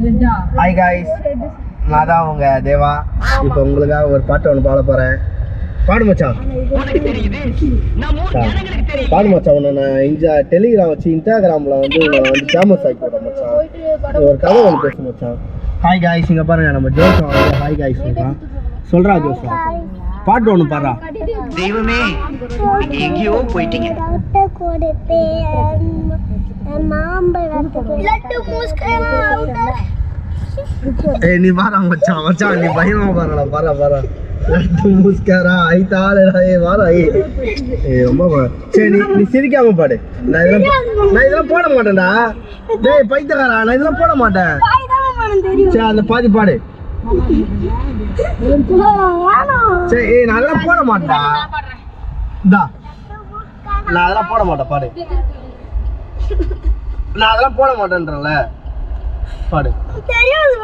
Hi guys நான் தான் உங்க தேவா. இப்போ உங்களுக்காக ஒரு பாட்டு ஒன்று பாட போறேன். பாடு மச்சான். பாடு மச்சான் உன்னை நான் இன்ஜா டெலிகிராம் வச்சு இன்ஸ்டாகிராமில் வந்து உன்னை வந்து ஃபேமஸ் ஆக்கி போட்டேன் மச்சான். ஒரு கதை ஒன்று பேசு மச்சான். ஹாய் காய்ஸ் இங்கே பாருங்க நம்ம ஜோசம் ஹாய் காய்ஸ் சொல்கிறான் சொல்கிறா ஜோசம் பாட்டு ஒன்று பாடுறா. தெய்வமே எங்கேயோ போயிட்டீங்க லட்டு கொடுப்பேன் மாம்பழத்துக்கு லட்டு மூஸ்கரா ஏய் நீ பாரா மச்சான் மச்சான் நீ பயமா பாருடா பாரா பாரா லட்டு முஸ்காரா ஐ தாளே ஏய் வாரா ஏய் ஏய் ரொம்ப சரி நீ நீ சிரிக்காம பாடு நான் இதெல்லாம் நான் இதெல்லாம் போட மாட்டேன்டா டேய் பைத்தியக்காரா நான் இதெல்லாம் போட மாட்டேன் சரி அந்த பாதி பாடு சரி ஏய் போட மாட்டேன்டா இந்தா நான் அதெல்லாம் போட மாட்டேன் பாடு நான் அதெல்லாம் போட மாட்டேன்றல பாடு. தெரியாது